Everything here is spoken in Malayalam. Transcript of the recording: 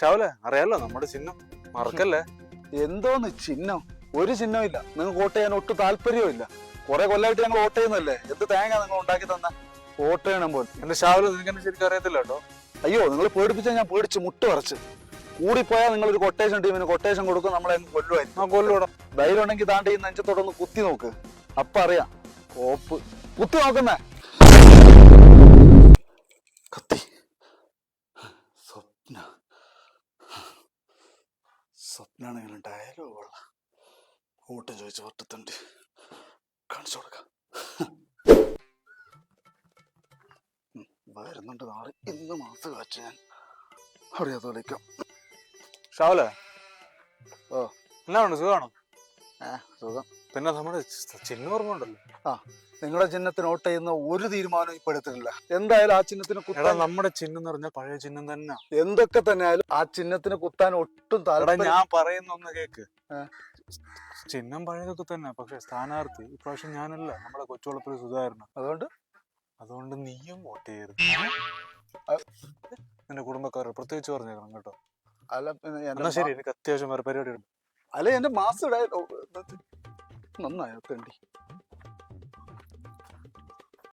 ഷാവലെ അറിയാലോ നമ്മുടെ ചിഹ്നം. മറക്കല്ലേ? എന്തോന്ന് ചിഹ്നം? ഒരു ചിഹ്നം ഇല്ല നിങ്ങൾക്ക് വോട്ട് ചെയ്യാൻ ഒട്ടും താല്പര്യവും ഇല്ല കുറെ കൊല്ലമായിട്ട് ഞങ്ങൾ വോട്ട് ചെയ്യുന്നല്ലേ എന്ത് തേങ്ങ നിങ്ങൾ ഉണ്ടാക്കി തന്ന? വോട്ട് ചെയ്യണം പോലെ. എന്റെ ഷാവൽ നിങ്ങൾക്ക് എന്നെ ശരിക്കും അറിയത്തില്ല കേട്ടോ. അയ്യോ നിങ്ങൾ പേടിപ്പിച്ചാൽ ഞാൻ പേടിച്ച് മുട്ട് പറിച്ച് കൂടിപ്പോയാൽ നിങ്ങൾ ഒരു കൊട്ടേഷൻ ടീമിന് കൊട്ടേഷൻ കൊടുക്കും നമ്മളെ കൊല്ലുമായിരിക്കും ആ കൊല്ലൂടാ ധൈര്യം ഉണ്ടെങ്കിൽ താണ്ടി നെഞ്ചത്തോടൊന്ന് കുത്തി നോക്ക്. അപ്പൊ അറിയാം. ഓപ്പ്. കുത്തി നോക്കുന്നേ. സ്വപ്നാണെങ്കിലും ഡയലോഗ് കൊള്ളാം ഊട്ടം ചോദിച്ച് ഒറ്റത്തുണ്ട് കാണിച്ചു കൊടുക്കാം. വരുന്നുണ്ട് നാളെ. ഇന്ന് മാസം കാച്ചു ഞാൻ അറിയാതെ വിളിക്കാം. ഷാവലെ? ഓ. എന്നാ ഉണ്ട്? സുഖമാണോ? സുഖം. പിന്നെ നമ്മുടെ ചി- ചിഹ്നം ഓർമ്മ ഉണ്ടല്ലോ നിങ്ങളുടെ ചിഹ്നത്തിന് വോട്ട് ചെയ്യുന്ന ഒരു തീരുമാനവും ഇപ്പൊ എടുത്തിട്ടില്ല. എന്തായാലും ആ ചിഹ്നത്തിന് കുത്താൻ നമ്മുടെ ചിഹ്നം എന്ന് പറഞ്ഞാൽ പഴയ ചിഹ്നം തന്നെ എന്തൊക്കെ തന്നെ ആയാലും ആ ചിഹ്നത്തിന് കുത്താൻ ഒട്ടും താല്പര്യം ഞാൻ പറയുന്ന ഒന്ന് കേക്ക്. ചിഹ്നം പഴയതൊക്കെ തന്നെ പക്ഷെ സ്ഥാനാർത്ഥി ഇപ്രാവശ്യം ഞാനല്ല നമ്മുടെ കൊച്ചുവളപ്പിൽ സുധാകരണം അതുകൊണ്ട്? അതുകൊണ്ട് നീയും വോട്ട് ചെയ്യരുത്. എന്റെ നിന്റെ കുടുംബക്കാരോട് പ്രത്യേകിച്ച് പറഞ്ഞേക്കണം കേട്ടോ. അല്ല ശരി എനിക്ക് അത്യാവശ്യം വേറെ പരിപാടി ഉണ്ട്. അല്ല എന്റെ മാസം നന്നായോ തെണ്ടി?